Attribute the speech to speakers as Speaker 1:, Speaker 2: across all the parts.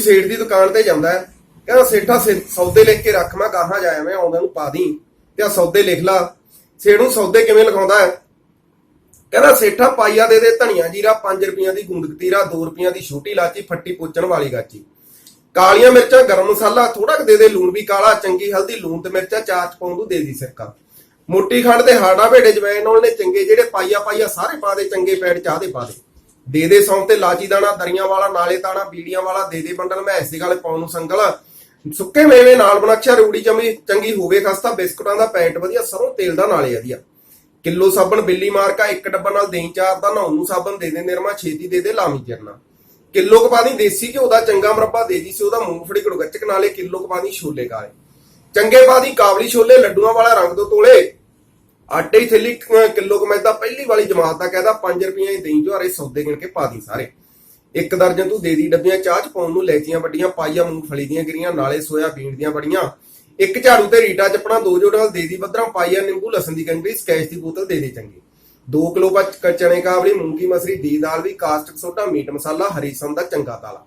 Speaker 1: ਸੇਠ ਦੀ ਦੁਕਾਨ ਤੇ ਜਾਂਦਾ ਹੈ। ਕਹਿੰਦਾ, ਸੇਠਾ ਸੌਦੇ ਲਿਖ ਕੇ ਰੱਖ, ਮੈਂ ਗਾਹਾਂ ਜਾਇਆ ਮੈਂ ਆਉਂਦਾ ਨੂੰ ਪਾ ਦੀ ਤੇ ਆ ਸੌਦੇ ਲਿਖ ਲਾ। ਸੇਠ ਨੂੰ ਸੌਦੇ ਕਿਵੇਂ ਲਿਖਾਉਂਦਾ ਹੈ? ਕਹਿੰਦਾ, ਸੇਠਾ, ਪਾਈਆ ਦੇ ਦੇ ਧਨੀਆ ਜੀਰਾ 5 ਰੁਪਈਆਂ ਦੀ ਗੁੰਦ ਕਤੀਰਾ 2 ਰੁਪਈਆਂ ਦੀ ਛੋਟੀ ਲਾਚੀ ਫੱਟੀ ਪੋਚਣ ਵਾਲੀ ਗਾਚੀ ਕਾਲੀਆਂ ਮਿਰਚਾਂ, ਗਰਮ ਮਸਾਲਾ ਥੋੜਾ ਕੁ ਦੇ ਦੇ ਲੂਣ ਵੀ ਕਾਲਾ, ਚੰਗੀ ਹਲਦੀ, ਲੂਣ ਤੇ ਮਿਰਚਾਂ, ਚਾਰ ਚ ਪਾਉਂ ਦੇ ਦੀ ਸਿਰਕਾ। ਮੋਟੀ ਖੰਡ ਤੇ ਹਾੜਾ ਭੇੜੇ ਜਵੈਣ ਨਾਲ ਨੇ ਚੰਗੇ, ਜਿਹੜੇ ਪਾਈਆ ਪਾਈਆ ਸਾਰੇ ਪਾ ਦੇ, ਚੰਗੇ ਪੈੜ ਚਾਹ ਦੇ ਪਾ ਦੇ। ਦੇ ਦੇ ਸੌਂ ਤੇ ਲਾਚੀ ਦਾਣਾ, ਦਰੀਆਂ ਵਾਲਾ, ਨਾਲੇ ਤਾਣਾ, ਬੀੜੀਆਂ ਵਾਲਾ, ਦੇ ਦੇ ਬੰਡਲ ਮੈਂ ਐਸੀ ਗਾਲੇ ਪਾਉਣ ਨੂੰ ਸੰਗਲ ਸੁੱਕੇ ਮੇਵੇ ਨਾਲ ਬਣਾਖਿਆ, ਰੂੜੀ ਚਮੀ ਚੰਗੀ ਹੋਵੇ ਖਸਤਾ, ਬਿਸਕੁਟਾਂ ਦਾ ਪੈਕਟ ਵਧੀਆ, ਸਰੋਂ ਤੇਲ ਦਾ ਨਾਲੇ ਵਧੀਆ। ਕਿਲੋ ਸਾਬਣ ਬਿੱਲੀ ਮਾਰਕਾ, ਇੱਕ ਡੱਬਾ ਨਾਲ ਦੇਈ ਚਾਰ ਦਾ ਨਹਾਉਣ ਨੂੰ ਸਾਬਣ ਦੇ ਦੇ ਨਿਰਮਾ, ਛੇਤੀ ਦੇ ਦੇ ਲਾਮੀ ਚਰਨਾ ਕਿਲੋ ਕਪਾਦੀ ਦੇਸੀ ਘਿਓ ਦਾ, ਚੰਗਾ ਮਰੱਬਾ ਦੇ ਦੀ ਸੀ ਉਹਦਾ ਮੂੰਗਫੜੀ ਗੜਗੱਚਕ ਨਾਲੇ ਕਿਲੋ ਕਪਾਦੀ ਛੋਲੇ ਕਾਲੇ ਚੰਗੇ ਬਾਦੀ ਕਾਬਲੀ ਛੋਲੇ, ਲੱਡੂਆਂ ਵਾਲਾ ਰੰਗ ਦੋ ਤੋਲੇ। ਆਟੇ ਦੀ ਥੈਲੀ ਅਹ, ਕਿਲੋ ਕਮੈਦਾ ਪਹਿਲੀ ਵਾਲੀ ਜਮਾਤ ਦਾ ਕਹਿੰਦਾ 5 ਰੁਪਈਆ ਦੀ ਦੇਈ ਜੁਹਾਰੇ ਸੌਦੇ ਗਿਣ ਕੇ ਪਾ ਦੀ ਸਾਰੇ। ਇੱਕ ਦਰਜਨ ਤੂੰ ਦੇ ਦੀ ਡੱਬੀਆਂ ਚਾਹ ਚ ਪਾਉਣ ਨੂੰ ਲੈਚੀਆਂ ਵੱਡੀਆਂ, ਪਾਈਆ ਮੂੰਗਫਲੀ ਦੀਆਂ ਗਿਰੀਆਂ, ਨਾਲੇ ਸੋਇਆ ਬੀਨ ਦੀਆਂ ਬੜੀਆਂ ਇੱਕ ਝਾੜੂ ਤੇ ਰੀਟਾ ਚੱਪਣਾ ਦੋ ਜੋੜਾਂ ਦੇ ਦੀ ਬੱਦਰਾਂ ਪਾਈਆ ਨਿੰਬੂ, ਲਸਣ ਦੀ ਕੰਗਰੀ, ਸਕੈਚ ਦੀ ਬੋਤਲ ਦੇ ਦੇ ਚੰਗੀ। 2 ਕਿਲੋ ਬਚ ਚਣੇ ਕਾਬਲੀ, ਮੂੰਗੀ ਮਸਰੀ, ਦੀ ਦਾਲ ਵੀ, ਕਾਸਟਿਕ ਸੋਡਾ, ਮੀਟ ਮਸਾਲਾ, ਹਰੀ ਸਮ ਦਾ ਚੰਗਾ ਤਾਲਾ।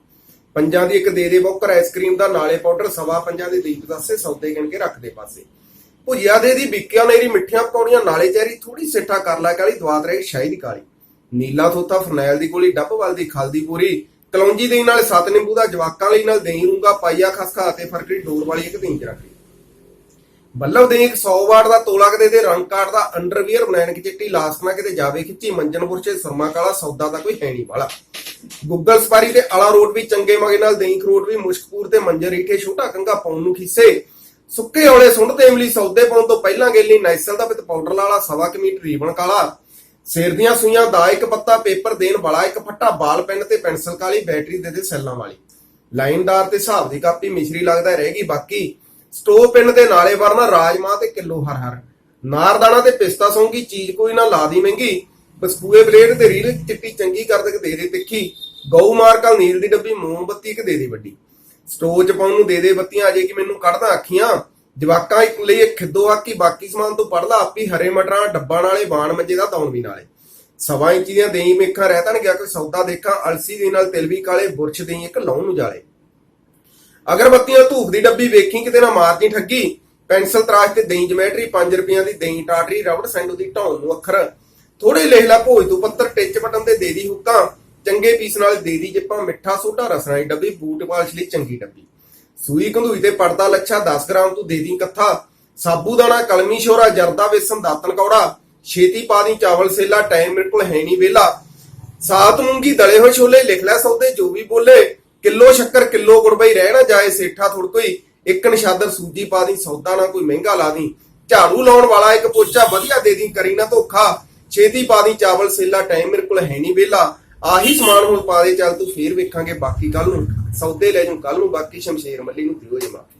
Speaker 1: ਪੰਜਾਂ ਦੀ ਇੱਕ ਦੇ ਦੇ ਬੋਕਰ ਆਈਸਕ੍ਰੀਮ ਦਾ ਨਾਲੇ ਪਾਊਡਰ, ਸਵਾ ਪੰਜਾਂ ਦੇ ਦੀਪ ਦੱਸੇ ਸੌਦੇ ਗਿਣ ਕੇ ਰੱਖ ਦੇ ਪਾਸੇ। ਭੁਜਿਆ ਦੇ ਦੀ ਬਿੱਕਿਆ ਨੇਰੀ ਮਿੱਠੀਆਂ ਪਕੌੜੀਆਂ ਨਾਲੇ ਚੈਰੀ ਥੋੜੀ ਸਿੱਠਾ ਕਰ ਲੈ ਕਾਲੀ, ਦਵਾਤ ਰਹੀ ਸ਼ਾਹੀ ਕਾਲੀ। ਨੀਲਾ ਥੋਤਾ ਫਰਨੈਲ ਦੀ ਗੋਲੀ ਡੱਬ ਵੱਲ ਦੀ ਖਲ ਦੀ ਪੂਰੀ। ਕਲੌਂਜੀ ਦੇਈ ਨਾਲ ਸੱਤ ਨਿੰਬੂ ਦਾ ਜਵਾਕਾਂ ਲਈ ਨਾਲ ਦੇਈ ਰੂੰਗਾ ਪਾਈਆ ਖਸਖਾ ਤੇ ਫਰਕੜੀ ਡੋਰ ਵਾਲੀ ਇੱਕ ਦਿਨ ਚ ਰੱਖ। ਲਈ ਬੱਲਬ ਦੇ ਇੱਕ 100 ਵਾਟ ਦਾ ਤੋਲਾ ਕਦੇ ਤੇ ਰੰਗ ਕਾਰਡ ਦਾ ਅੰਡਰਵੀਅਰ ਬਣਾਣ ਕਿ ਚਿੱਟੀ ਲਾਸਟ ਨਾ ਕਿਤੇ ਜਾਵੇ, ਖਿੱਚੀ ਮੰਜਨ ਪੁਰਸ਼ੇ ਸਰਮਾ ਕਾਲਾ, ਸੌਦਾ ਦਾ ਕੋਈ ਹੈ ਨਹੀਂ ਵਾਲਾ। ਗੁੱਗਲ ਸਪਾਰੀ ਤੇ ਅਲਾ ਰੋਡ ਵੀ ਚੰਗੇ ਮਗੇ ਨਾਲ ਦੇਈ ਖਰੋਟ ਵੀ ਮੁਸ਼ਕਪੂਰ ਤੇ ਮੰਜਰ ਰੀਠੇ ਛੋਟਾ ਕੰਗਾ ਪਾਉਣ ਨੂੰ ਖਿੱਸੇ। ਸੁੱਕੇ ਔਲੇ ਸੁੰਡ ਤੇ ਇਮਲੀ ਸੌਦੇ ਪਾਉਣ ਤੋਂ ਪਹਿਲਾਂ ਗੇਲੀ ਨਾਈਸਲ ਦਾ ਵਿਤ ਪਾਊਡਰ ਵਾਲਾ ਸਵਾ ਕੁ ਰੀਬਨ ਕਾਲਾ। ਸਿਰ ਦੀਆਂ ਸੂਈਆਂ ਦਾ ਇੱਕ ਪੱਤਾ, ਪੇਪਰ ਦੇਣ ਵਾਲਾ ਇੱਕ ਫੱਟਾ, ਬਾਲ ਪੈਨ ਤੇ ਪੈਨਸਲ ਕਾਲੀ, ਬੈਟਰੀ ਦੇ ਦੇ ਸੈੱਲਾਂ ਵਾਲੀ। ਲਾਈਨਦਾਰ ਤੇ ਹਿਸਾਬ ਦੀ ਕਾਪੀ ਮਿਸ਼ਰੀ ਲੱਗਦਾ ਰਹੇਗੀ, ਬਾਕੀ ਸਟੋਵ ਪਿੰਨ ਦੇ ਨਾਲੇ ਵਰਨਾ ਰਾਜਮਾ ਤੇ ਕਿਲੋ ਹਰ ਹਰ। ਨਾਰਦਾਣਾ ਤੇ ਪਿਸਤਾ ਸੌਂਗੀ, ਚੀਜ਼ ਕੋਈ ਨਾ ਲਾ ਦੀ ਮਹਿੰਗੀ। ਬਸਕੂਏ ਬਲੇਡ ਤੇ ਰੀਲ, ਚਿੱਟੀ ਚੰਗੀ ਕਰ ਦੇ ਦੇ ਤਿੱਖੀ। ਗਊ ਮਾਰਕਾ ਨੀਲ ਦੀ ਡੱਬੀ, ਮੋਮਬੱਤੀ ਇੱਕ ਦੇ ਦੇ ਵੱਡੀ। ਸਟੋਵ ਚ ਪਾਉਣ ਨੂੰ ਦੇ ਦੇ ਬੱਤੀਆਂ, ਅਜੇ ਕਿ ਮੈਨੂੰ ਕੱਢਦਾ ਅੱਖੀਆਂ। ਜਵਾਕਾਂ ਇੱਕ ਲਈ ਇੱਕ ਖਿੱਦੋ ਆਕੀ ਬਾਕੀ ਸਮਾਨ ਤੋਂ ਪੜਦਾ ਆਪੀ ਹਰੇ ਮਟਰਾਂ, ਡੱਬਾਂ ਨਾਲੇ ਬਾਣ ਮੰਜੇ ਦਾ ਦੌਣ ਵੀ ਨਾਲੇ। ਸਵਾ ਇੰਚ ਦੀਆਂ ਦੇਈ ਮੇਖਾਂ ਰਹਿ ਤਾਂ ਗਿਆ, ਕੋਈ ਸੌਦਾ ਦੇਖਾਂ, ਅਲਸੀ ਦੇ ਨਾਲ ਤਿਲ ਵੀ ਕਾਲੇ, ਬੁਰਸ਼ ਦੇਈ ਇੱਕ ਲਾਉਣ ਨੂੰ ਜਾਲੇ। ਅਗਰਬੱਤੀਆਂ ਧੂਪ ਦੀ ਡੱਬੀ ਵੇਖੀ, ਕਿਤੇ ਨਾ ਮਾਰਦੀ ਠੱਗੀ। ਪੈਨਸਲ ਤਰਾਸ਼ ਤੇ ਦਹੀਂ ਜਮੈਟਰੀ 5 ਰੁਪਈਆਂ ਦੀ ਦਹੀਂ ਟਾਟਰੀ, ਰਬੜ ਸੈਂਡੂ ਦੀ ਢਾਉਣ ਨੂੰ ਅੱਖਰ। ਥੋੜੇ ਲਿਖ ਲੈ ਭੋਜ ਤੂੰ ਪੱਤਰ, ਟਿੱਚ ਬਟਨ ਤੇ ਦੇ ਦੀ ਹੁੱਕਾਂ। ਚੰਗੇ ਪੀਸ ਨਾਲ ਦੇਦੀ ਦੀ ਮਿੱਠਾ ਸੋਡਾ ਰਸਣਾ ਦੀ ਡੱਬੀ ਬੂਟ ਪਾਲਸ਼ ਲਈ ਚੰਗੀ ਡੱਬੀ। ਸੂਈ ਕੰਧੂਈ ਤੇ ਪੜਦਾ ਲੱਛਾ 10 ਗ੍ਰਾਮ ਤੂੰ ਦੇ ਦੀ ਕੱਥਾ। ਸਾਬੂਦਾਣਾ ਕਲਮੀ ਸ਼ੋਰਾ, ਜਰਦਾ ਵੇਸਣ ਦਾਤਨ ਕੌੜਾ। ਛੇਤੀ ਪਾ ਦੀ ਚਾਵਲ ਸੇਲਾ, ਟਾਈਮ ਮੇਰੇ ਕੋਲ ਹੈ ਨਹੀਂ ਵੇਲਾ। ਸਾਤ ਮੂੰਗੀ ਦਲੇ ਹੋਏ ਛੋਲੇ, ਲਿਖ ਲੈ ਸੌਦੇ ਜੋ ਵੀ ਬੋਲੇ। ਕਿਲੋ ਸ਼ੱਕਰ, ਕਿਲੋ ਗੁੜ ਬਈ ਰਹਿ ਨਾ ਜਾਏ ਸੇਠਾ ਥੋੜ ਕੋਈ। ਇੱਕ ਨਿਸ਼ਾਦਰ ਸੂਜੀ ਪਾ ਦੀ, ਸੌਦਾ ਨਾ ਕੋਈ ਮਹਿੰਗਾ ਲਾ ਦੀ। ਝਾੜੂ ਲਾਉਣ ਵਾਲਾ ਇੱਕ ਪੋਚਾ ਵਧੀਆ ਦੇ ਦੀ, ਕਰੀ ਨਾ ਧੋਖਾ। ਛੇਤੀ ਪਾ ਦੀ ਚਾਵਲ ਸੇਲਾ, ਟਾਈਮ ਮੇਰੇ ਕੋਲ ਹੈ ਨਹੀਂ ਵੇਲਾ। ਆਹੀ ਸਮਾਨ ਹੁਣ ਪਾ ਦੇ, ਚੱਲ ਤੂੰ ਫੇਰ ਵੇਖਾਂਗੇ ਬਾਕੀ ਕੱਲ ਨੂੰ, ਸੌਦੇ ਲੈ ਜੂ ਕੱਲ ਨੂੰ ਬਾਕੀ ਸ਼ਮਸ਼ੇਰ ਮੱਲੀ ਨੂੰ ਦਿਓ ਜੇ ਮਾਫੀ।